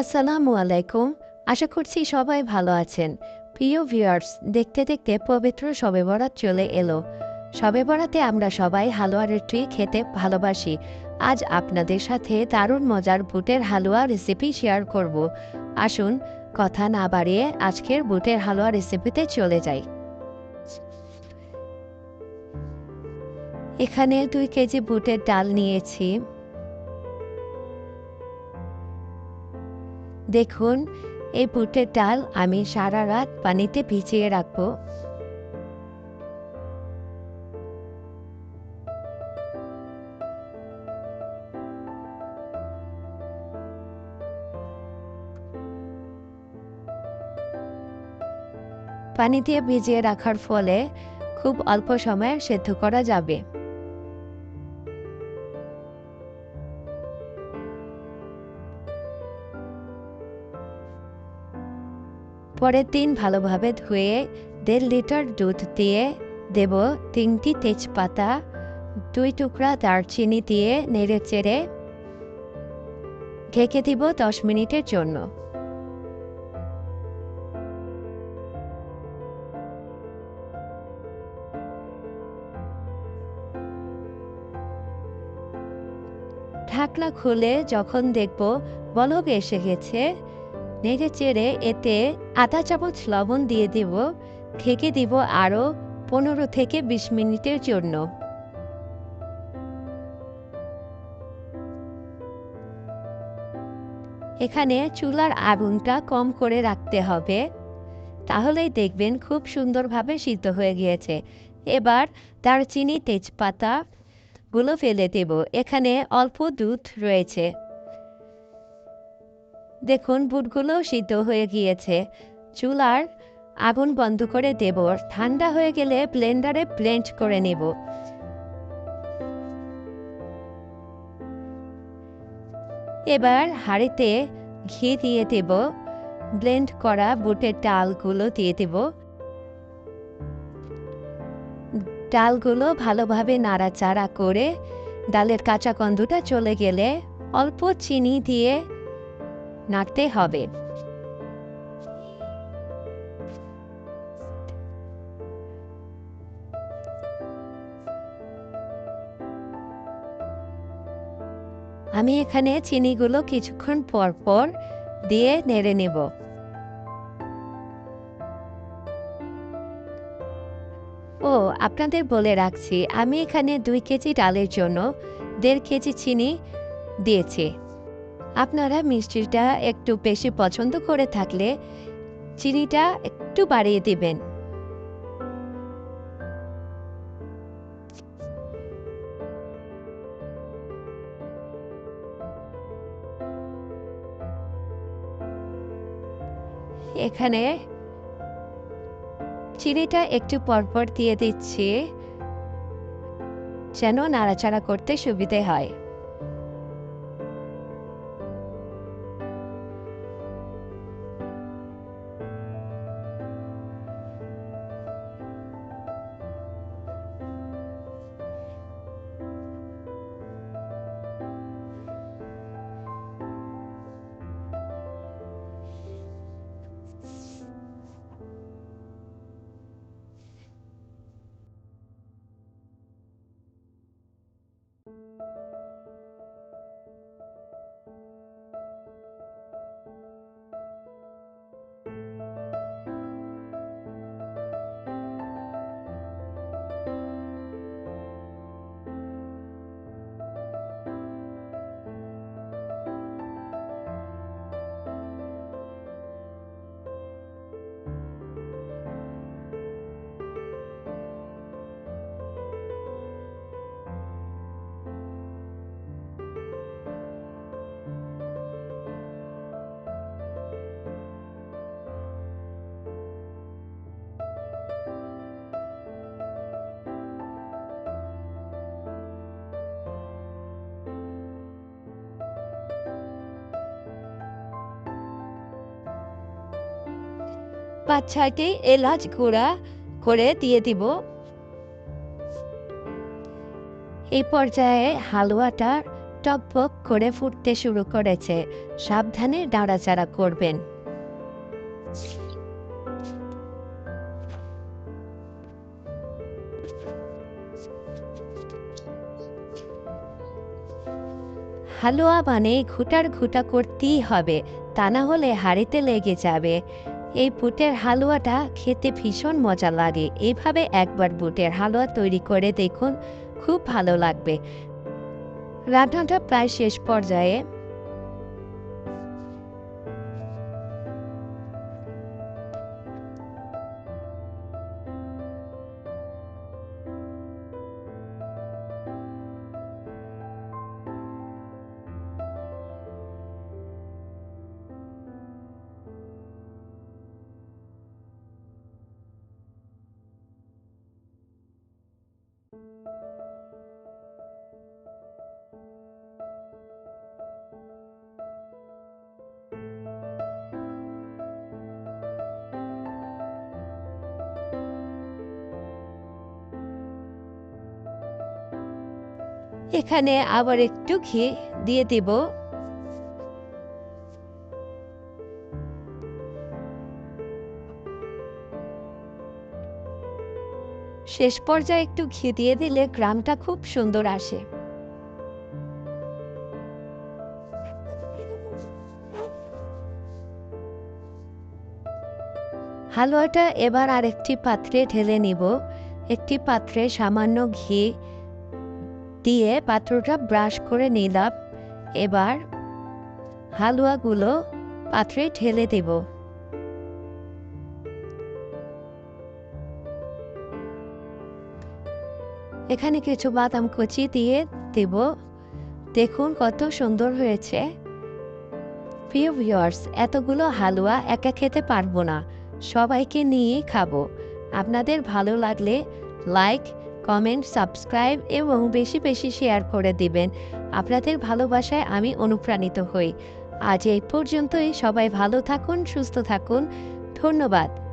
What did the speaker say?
আসসালামু আলাইকুম। আশা করছি সবাই ভালো আছেন। প্রিয় ভিউয়ার্স, দেখতে দেখতে পবিত্র শবে বরাত চলে এলো। শবে বরাতে আমরা সবাই হালুয়া রুটি খেতে ভালোবাসি। আজ আপনাদের সাথে দারুণ মজার বুটের হালুয়া রেসিপি শেয়ার করব। আসুন, কথা না বাড়িয়ে আজকের বুটের হালুয়া রেসিপিতে চলে যাই। এখানে দুই কেজি বুটের ডাল নিয়েছি। দেখুন, এই বুটের ডাল আমি সারা রাত পানিতে ভিজিয়ে রাখব। পানি দিয়ে ভিজিয়ে রাখার ফলে খুব অল্প সময়ে সেদ্ধ করা যাবে। পরের দিন ভালোভাবে ধুয়ে দেড় লিটার দুধ দিয়ে দেব তিনটি তেজপাতা, দুই টুকরা দারচিনি দিয়ে নেড়ে চেড়ে ঢেকে দিব দশ মিনিটের জন্য। ঢাকনা খুলে যখন দেখব বলক এসে গেছে নেড়ে চেড়ে এতে আধা চামচ লবণ দিয়ে দিব ঢেকে দিব আরও পনেরো থেকে বিশ মিনিটের জন্য। এখানে চুলার আগুনটা কম করে রাখতে হবে। তাহলেই দেখবেন খুব সুন্দরভাবে সিদ্ধ হয়ে গিয়েছে। এবার দারচিনি তেজপাতা গুলো ফেলে দেব। এখানে অল্প দুধ রয়েছে। দেখুন বুটগুলো সিদ্ধ হয়ে গিয়েছে। চুলার আগুন বন্ধ করে দেব। ঠান্ডা হয়ে গেলে ব্লেন্ডারে ব্লেন্ড করে নেব। এবার হাঁড়িতে ঘি দিয়ে দেব। ব্লেন্ড করা বুটের ডালগুলো দিয়ে দেব। ডালগুলো ভালোভাবে নাড়াচাড়া করে ডালের কাঁচা গন্ধটা চলে গেলে অল্প চিনি দিয়ে নাড়তে হবে। আমি এখানে চিনিগুলো কিছুক্ষণ পর পর দিয়ে নেড়ে নেব। ও, আপনাদের বলে রাখছি, আমি এখানে দুই কেজি ডালের জন্য দেড় কেজি চিনি দিয়েছি। আপনারা মিষ্টিটা একটু বেশি পছন্দ করে থাকলে চিনিটা একটু বাড়িয়ে দিবেন। এখানে চিনিটা একটু পরপর দিয়ে দিচ্ছি, যেন নাড়াচাড়া করতে সুবিধে হয়। পাঁচ ছয়টি এলাচ গুঁড়া করে দিয়ে দিব। এই পর্যায়ে হালুয়াটা টকবক করে ফুটতে শুরু করেছে। সাবধানে নাড়াচাড়া করবেন। হালুয়া মানে ঘুটার ঘুটা করতেই হবে, তা না হলে হাড়িতে লেগে যাবে। এই বুটের হালুয়াটা খেতে ভীষণ মজা লাগে। এইভাবে একবার বুটের হালুয়া তৈরি করে দেখুন, খুব ভালো লাগবে। রান্নাটা প্রায় শেষ পর্যায়ে এখানে আবার একটু ঘি দিয়ে দিব। শেষ পর্যায়ে একটু ঘি দিয়ে দিলে গ্রামটা খুব সুন্দর আসে। হালুয়াটা এবার আরেকটি পাত্রে ঢেলে নিব। একটি পাত্রে সামান্য ঘি দিয়ে পাত্রটা ব্রাশ করে নিলাম। এবার হালুয়াগুলো পাত্রে ঢেলে দেব। এখানে কিছু বাদাম কুচি দিয়ে দেব। দেখুন কত সুন্দর হয়েছে। প্রিয় ভিউয়ার্স, এতগুলো হালুয়া একা খেতে পারব না। সবাইকে নিয়েই খাব। আপনাদের ভালো লাগলে লাইক কমেন্ট সাবস্ক্রাইব এবং বেশি বেশি শেয়ার করে দিবেন। আপনাদের ভালোবাসায় আমি অনুপ্রাণিত হই। আজ এই পর্যন্তই। সবাই ভালো থাকুন, সুস্থ থাকুন। ধন্যবাদ।